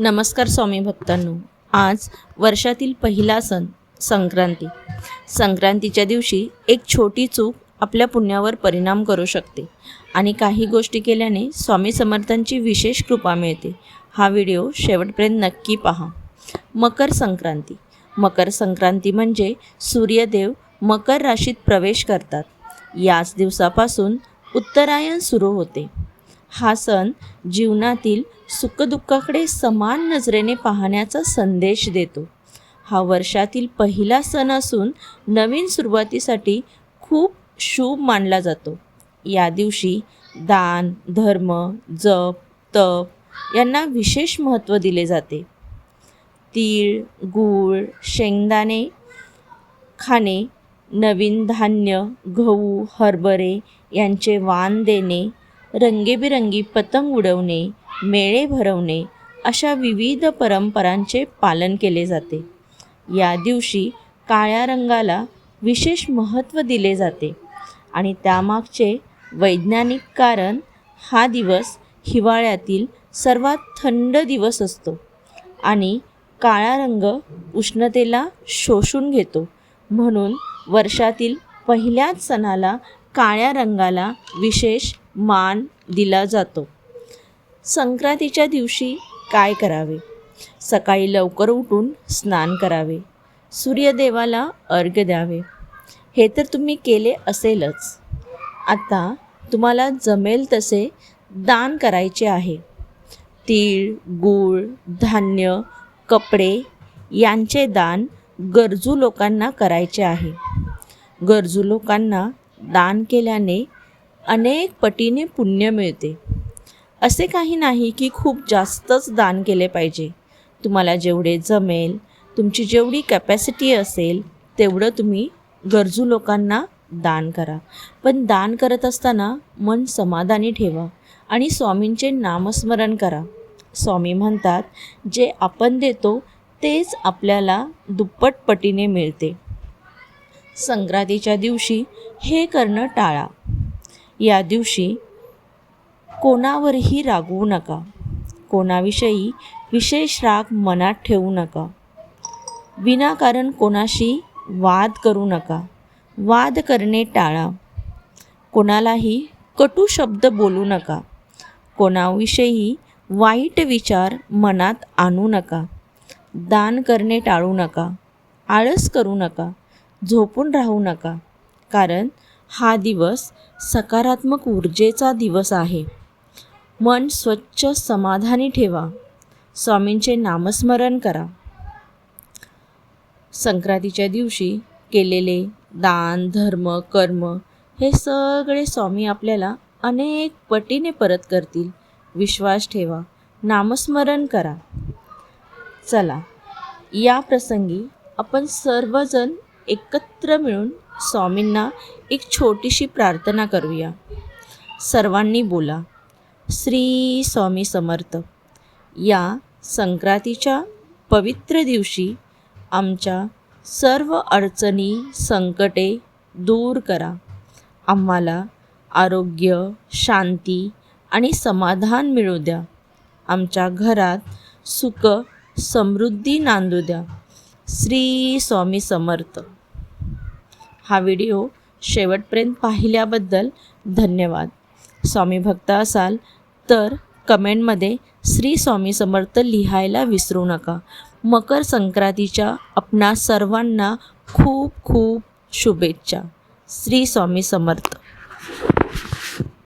नमस्कार स्वामी भक्तांनो. आज वर्षातील पहिला सण संक्रांती. संक्रांतीच्या दिवशी एक छोटी चूक आपल्या पुण्यावर परिणाम करू शकते आणि काही गोष्टी केल्याने स्वामी समर्थांची विशेष कृपा मिळते. हा व्हिडिओ शेवटपर्यंत नक्की पहा. मकर संक्रांती. मकर संक्रांती म्हणजे सूर्यदेव मकर राशीत प्रवेश करतात. याच दिवसापासून उत्तरायण सुरू होते. हा सण जीवनातील सुखदुःखाकडे समान नजरेने पाहण्याचा संदेश देतो. हा वर्षातील पहिला सण असून नवीन सुरुवातीसाठी खूप शुभ मानला जातो. या दिवशी दान धर्म जप तप यांना विशेष महत्त्व दिले जाते. तीळ गूळ शेंगदाणे खाणे नवीन धान्य गहू हरभरे यांचे वाण देणे रंगीबेरंगी पतंग उडवणे मेळे भरवणे अशा विविध परंपरांचे पालन केले जाते. या दिवशी काळ्या रंगाला विशेष महत्त्व दिले जाते आणि त्यामागचे वैज्ञानिक कारण हा दिवस हिवाळ्यातील सर्वात थंड दिवस असतो आणि काळा रंग उष्णतेला शोषून घेतो. म्हणून वर्षातील पहिल्याच सणाला काळ्या रंगाला विशेष मान दिला जातो. संक्रांतीच्या दिवशी काय करावे? सकाळी लवकर उठून स्नान करावे. सूर्यदेवाला अर्घ्य द्यावे. हे तर तुम्ही केले असेलच. आता तुम्हाला जमेल तसे दान करायचे आहे. तीळ गूळ धान्य कपडे यांचे दान गरजू लोकांना करायचे आहे. गरजू लोकांना दान केल्याने अनेक पटीने पुण्य मिळते. असे काही नाही की खूप जास्तच दान केले पाहिजे. तुम्हाला जेवढे जमेल तुमची जेवढी कॅपॅसिटी असेल तेवढं तुम्ही गरजू लोकांना दान करा. पण दान करत असताना मन समाधानी ठेवा आणि स्वामींचे नामस्मरण करा. स्वामी म्हणतात जे आपण देतो तेच आपल्याला दुप्पट पटीने मिळते. संक्रांतीच्या दिवशी हे करणं टाळा. या दिवशी कोणावरही रागवू नका. कोणाविषयी विशेष राग मनात ठेवू नका. विनाकारण कोणाशी वाद करू नका. वाद करणे टाळा. कोणालाही कटू शब्द बोलू नका. कोणाविषयी वाईट विचार मनात आणू नका. दान करणे टाळू नका. आळस करू नका. झोपून राहू नका. कारण हा दिवस सकारात्मक ऊर्जेचा दिवस आहे. मन स्वच्छ समाधानी ठेवा. स्वामींचे नामस्मरण करा. संक्रांतीच्या दिवशी केलेले दान धर्म कर्म हे सगळे स्वामी आपल्याला अनेक पटीने परत करतील. विश्वास ठेवा. नामस्मरण करा. चला या प्रसंगी आपण सर्वजण एकत्र मिळून स्वामींना एक छोटीशी प्रार्थना करूया. सर्वांनी बोला श्री स्वामी समर्थ या संक्रांतीच्या पवित्र दिवशी आमच्या सर्व अडचणी संकटे दूर करा. आम्हाला आरोग्य शांती आणि समाधान मिळू द्या. आमच्या घरात सुख समृद्धी नांदू द्या. श्री स्वामी समर्थ. हा व्हिडिओ शेवटपर्यंत पाहिल्याबद्दल धन्यवाद. स्वामी भक्त असाल तर कमेंटमध्ये श्री स्वामी समर्थ लिहायला विसरू नका. मकर संक्रांतीच्या आपणा सर्वांना खूप खूप शुभेच्छा. श्री स्वामी समर्थ.